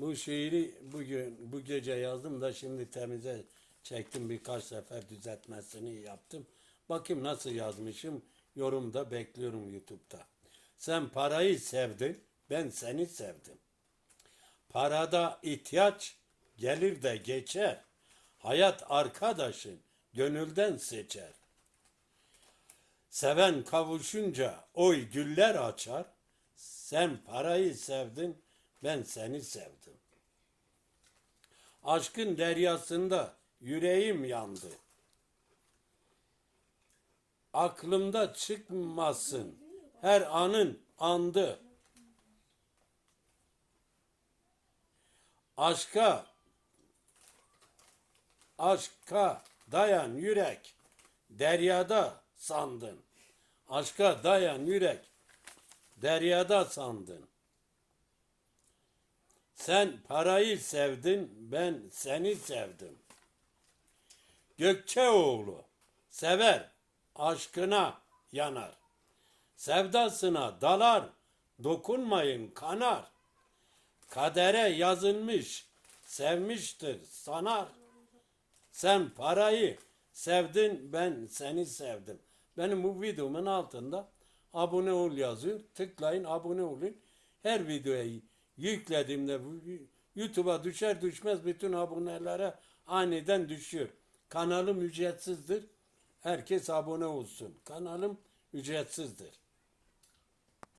Bu şiiri bugün bu gece yazdım da şimdi temize çektim birkaç sefer düzeltmesini yaptım. Bakayım nasıl yazmışım. Yorumda bekliyorum YouTube'da. Sen parayı sevdin, ben seni sevdim. Parada ihtiyaç gelir de geçer. Hayat arkadaşın gönülden seçer. Seven kavuşunca oy güller açar. Sen parayı sevdin, ben seni sevdim. Aşkın deryasında yüreğim yandı. Aklımda çıkmasın her anın andı. Aşka aşka dayan yürek deryada sandın. Aşka dayan yürek deryada sandın. Sen parayı sevdin, ben seni sevdim. Gökçeoğlu sever, aşkına yanar. Sevdasına dalar, dokunmayın kanar. Kadere yazılmış, sevmiştir sanar. Sen parayı sevdin, ben seni sevdim. Benim bu videomun altında abone ol yazıyor. Tıklayın, abone olun. Her videoya yüklediğimde bu YouTube'a düşer düşmez bütün abonelere aniden düşüyor. Kanalım ücretsizdir. Herkes abone olsun. Kanalım ücretsizdir.